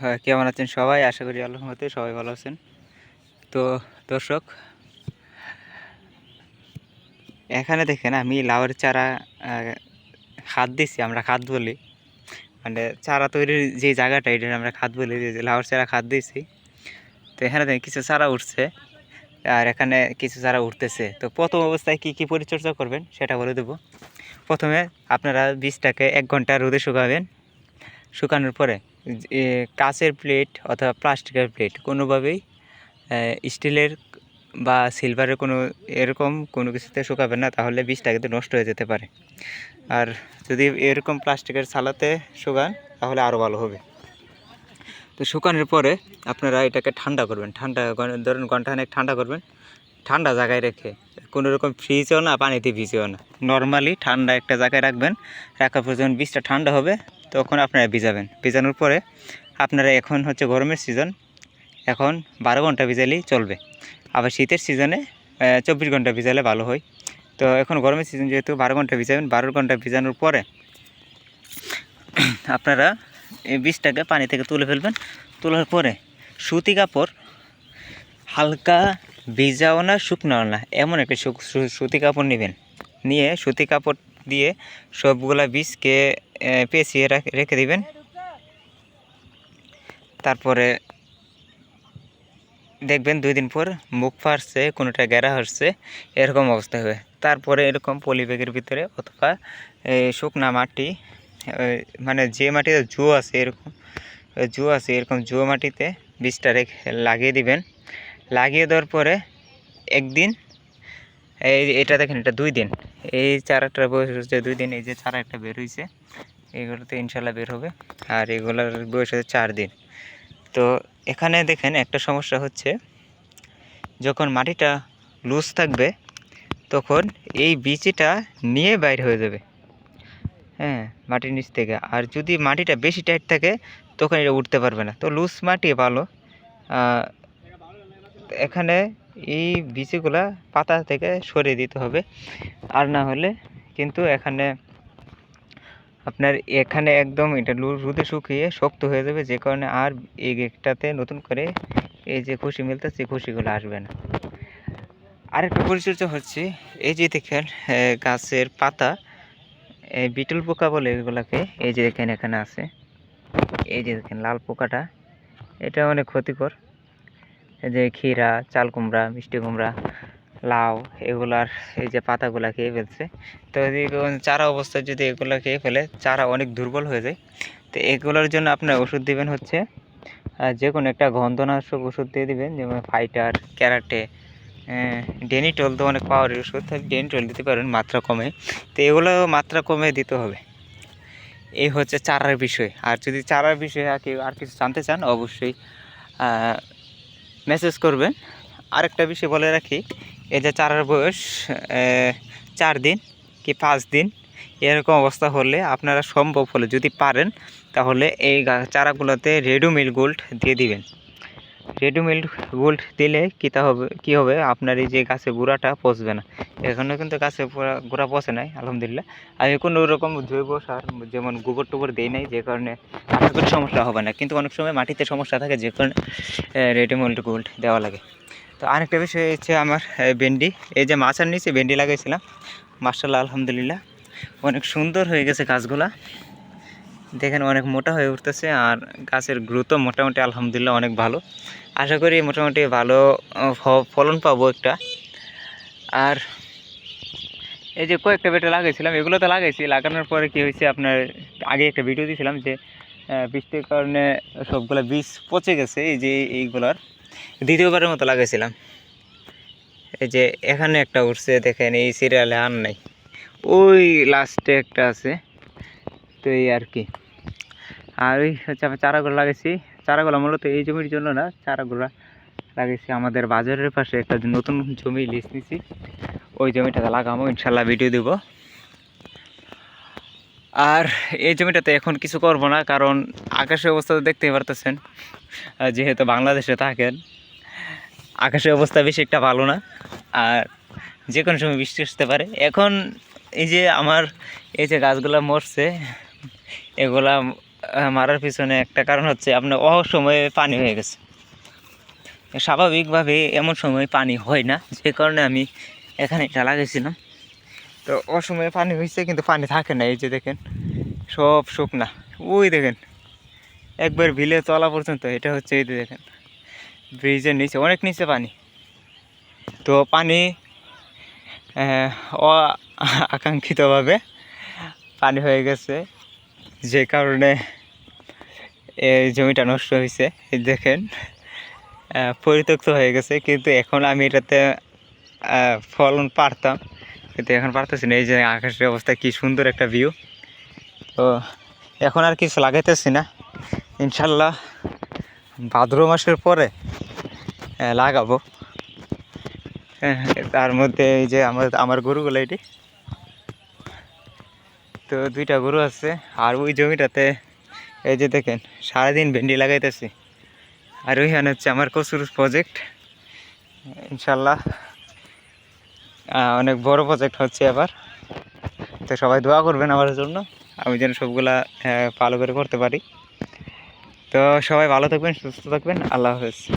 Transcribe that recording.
হ্যাঁ কেমন আছেন সবাই? আশা করি আল্লাহর মতে সবাই ভালো আছেন। তো দর্শক, এখানে দেখেন আমি লাউয়ের চারা খাদ দিছি, আমরা খাদ বলি। মানে চারা তৈরির যে জায়গাটা এটা আমরা খাদ বলি, যে লাউয়ের চারা খাদ দিয়েছি তো এখানে দেখেন কিছু চারা উঠছে, আর এখানে কিছু চারা উঠতেছে। তো প্রথম অবস্থায় কি কি পরিচর্যা করবেন সেটা বলে দেবো। প্রথমে আপনারা বীজটাকে এক ঘণ্টা রোদে শুকাবেন, শুকানোর পরে কাচের প্লেট অথবা প্লাস্টিকের প্লেট কোনোভাবেই স্টিলের বা সিলভারের কোনো এরকম কোনো কিছুতে শুকাবেন না, তাহলে বীজটা কিন্তু নষ্ট হয়ে যেতে পারে। আর যদি এরকম প্লাস্টিকের সালাতে শুকান, তাহলে আরও ভালো হবে। তো শুকানোর পরে আপনারা এটাকে ঠান্ডা করবেন, ঠান্ডা ধরুন ঘণ্টা অনেক ঠান্ডা করবেন, ঠান্ডা জায়গায় রেখে কোনো রকম ফ্রিজেও না, পানিতে ভিজেও না। নর্মালি ঠান্ডা একটা জায়গায় রাখবেন রাখার পর যখন বীজটা ঠান্ডা হবে তখন আপনারা ভিজাবেন। ভিজানোর পরে আপনারা এখন হচ্ছে গরমের সিজন এখন বারো ঘণ্টা ভিজালেই চলবে। আবার শীতের সিজনে চব্বিশ ঘণ্টা ভিজালে ভালো হয়। তো এখন গরমের সিজন যেহেতু বারো ঘণ্টা ভিজাবেন, বারো ঘণ্টা ভিজানোর পরে আপনারা এই বীজটাকে পানি থেকে তুলে ফেলবেন। তোলার পরে সুতি কাপড়, হালকা ভিজাও না, শুকনাও না, এমন একটা সুতি কাপড় নেবেন। নিয়ে সুতি কাপড় দিয়ে সবগুলা বীজকে পেঁচিয়ে রাখ- দিবেন। তারপরে দেখবেন দুই দিন পর মুখ ফাটছে কোনোটা গেরা হচ্ছে, এরকম অবস্থা হবে। তারপরে এরকম পলি ব্যাগের ভিতরে অথবা শুকনা মাটি মানে যে মাটিতে জো আছে এরকম জো আছে এরকম জো মাটিতে বীজটা রেখে লাগিয়ে দিবেন। লাগিয়ে দেওয়ার পরে একদিন এই এটা দেখেন, এটা দুই দিন। এই চারাটার বয়স হচ্ছে দুই দিন, এই যে চারা একটা বের হয়েছে এগুলোতে ইনশাল্লাহ বের হবে। আর এগুলোর বয়স হচ্ছে চার দিন। তো এখানে দেখেন, একটা সমস্যা হচ্ছে, যখন মাটিটা লুজ থাকবে, তখন এই বিচিটা নিয়ে বাইর হয়ে যাবে। হ্যাঁ মাটির নিচ থেকে। আর যদি মাটিটা বেশি টাইট থাকে, তখন এটা উঠতে পারবে না। তো লুজ মাটি ভালো। এখানে এই বিচিগুলা পাতা থেকে সরিয়ে দিতে হবে। আর না হলে কিন্তু এখানে আপনার এখানে একদম এটা রোদে শুকিয়ে শক্ত হয়ে যাবে, যে কারণে আর এই একটাতে নতুন করে এই যে খুশি মিলতেছে খুশিগুলো আসবে না। আরেকটা পরিচর্যা হচ্ছে, এই যে দেখেন গাছের পাতা বিটল পোকা বলে এগুলাকে, এই যে দেখেন এখানে আছে। এই যে দেখেন, লাল পোকাটা, এটা অনেক ক্ষতিকর। যে ক্ষীরা, চাল কুমড়া, মিষ্টি কুমড়া, লাউ এগুলার এই যে পাতাগুলা খেয়ে ফেলছে। তো চারা অবস্থায় যদি এগুলো খেয়ে ফেলে, চারা অনেক দুর্বল হয়ে যায়। তো এগুলোর জন্য আপনার ওষুধ দিবেন হচ্ছে যে কোনো একটা গন্ধনাশক ওষুধ দিয়ে দিবেন, যেমন ফাইটার, ক্যারাটে ডেনিটল তো অনেক পাওয়ারের ওষুধ ডেনিটল দিতে পারেন মাত্রা কমে। তো এগুলো মাত্রা কমে দিতে হবে। এই হচ্ছে চারার বিষয়। আর যদি চারার বিষয়ে আর কেউ আর কিছু জানতে চান, অবশ্যই মেসেজ করবেন। আরেকটা বিষয় বলে রাখি, এই যে চারার বয়স চার দিন কি পাঁচ দিন, এরকম অবস্থা হলে আপনারা সম্ভব হলে যদি পারেন, তাহলে এই চারাগুলোতে রেডুমিল গোল্ড দিয়ে দিবেন। রেডুমিল গোল্ড দিলে কী তা হবে, কী হবে? আপনার এই যে গাছে গোড়াটা পচবে না। এখনও কিন্তু গাছে গোড়া পচে নাই, আলহামদুলিল্লাহ। আমি কোনো রকম জৈব সার, যেমন গোবর টোবর দিই নাই, যে কারণে আশা করি সমস্যা হবে না। কিন্তু অনেক সময় মাটিতে সমস্যা থাকে, যে কারণে রেডিমেড গোল্ড দেওয়া লাগে। তো আরেকটা বিষয় হচ্ছে আমার ভেন্ডি। এই যে মাছার নিচে ভেন্ডি লাগাইছিলাম। মার্শাল্লাহ আলহামদুলিল্লাহ। অনেক সুন্দর হয়ে গেছে গাছগুলা। দেখেন অনেক মোটা হয়ে উঠতেছে, আর গাছের গ্রোথও মোটামুটি, আলহামদুলিল্লাহ, অনেক ভালো। আশা করি মোটামুটি ভালো ফলন পাবো একটা। আর এই যে কয়েকটা বেটে লাগাইছিলাম, এগুলো তো লাগাইছি। লাগানোর পরে কি হয়েছে, আপনার আগে একটা ভিডিও দিয়েছিলাম যে বৃষ্টির কারণে সবগুলা বীজ পচে গেছে, এই যে এইগুলার। দ্বিতীয়বারের মতো লাগাইছিলাম। এই যে এখানে একটা উঠছে, দেখেন, এই সিরিয়ালে আর নাই। ওই লাস্টে একটা আছে। তো এই আর কি। আর ওই হচ্ছে আমি চারাগুলো লাগাইছি। চারাগুলো মূলত এই জমির জন্য না, চারাগুলো লাগিয়েছি। আমাদের বাজারের পাশে একটা নতুন জমি লিজ নিছি। ওই জমিটাতে লাগাবো ইনশাল্লাহ ভিডিও দেবো। আর এই জমিটাতে এখন কিছু করব না, কারণ আকাশের অবস্থা তো দেখতেই পারতেছেন। যেহেতু বাংলাদেশে থাকেন, আকাশের অবস্থা বেশি একটা ভালো না। আর যে কোনো সময় বৃষ্টি আসতে পারে। এখন এই যে আমার, এই যে গাছগুলো মরছে, এগুলা মারার পিছনে একটা কারণ হচ্ছে আপনার অসময়ে পানি হয়ে গেছে। স্বাভাবিকভাবে এমন সময় পানি হয় না যে কারণে আমি এখানে এটা লাগাইছিলাম। তো অসময়ে পানি হয়েছে কিন্তু পানি থাকে না এই যে দেখেন সব শুকনা। ওই দেখেন একবার ভিলে চলা পর্যন্ত এটা হচ্ছে এই যে দেখেন ব্রিজের নিচে অনেক নিচে পানি। তো পানি আহ, অআকাঙ্ক্ষিতভাবে পানি হয়ে গেছে যে কারণে এই জমিটা নষ্ট হয়েছে দেখেন। পরিত্যক্ত হয়ে গেছে, কিন্তু এখন আমি এটাতে ফলন পারতাম। কিন্তু এখন পারতেছি না, এই যে আকাশের অবস্থা কি সুন্দর একটা ভিউ তো এখন আর কিছু লাগাইতেছি না। ইনশাল্লাহ ভাদ্র মাসের পরে লাগাবো। তার মধ্যে এই যে আমার আমার গরুগুলো এটি। তো দুইটা গরু আছে, আর ওই জমিটাতে এই যে দেখেন, সারাদিন ভেন্ডি লাগাইতেছি। আর ওইখানে হচ্ছে আমার কচুর প্রজেক্ট ইনশাল্লাহ অনেক বড় প্রজেক্ট হচ্ছে আবার। তো সবাই দোয়া করবেন আমার জন্য, আমি যেন সবগুলা ভালো করে করতে পারি। তো সবাই ভালো থাকবেন, সুস্থ থাকবেন, আল্লাহ হাফেজ।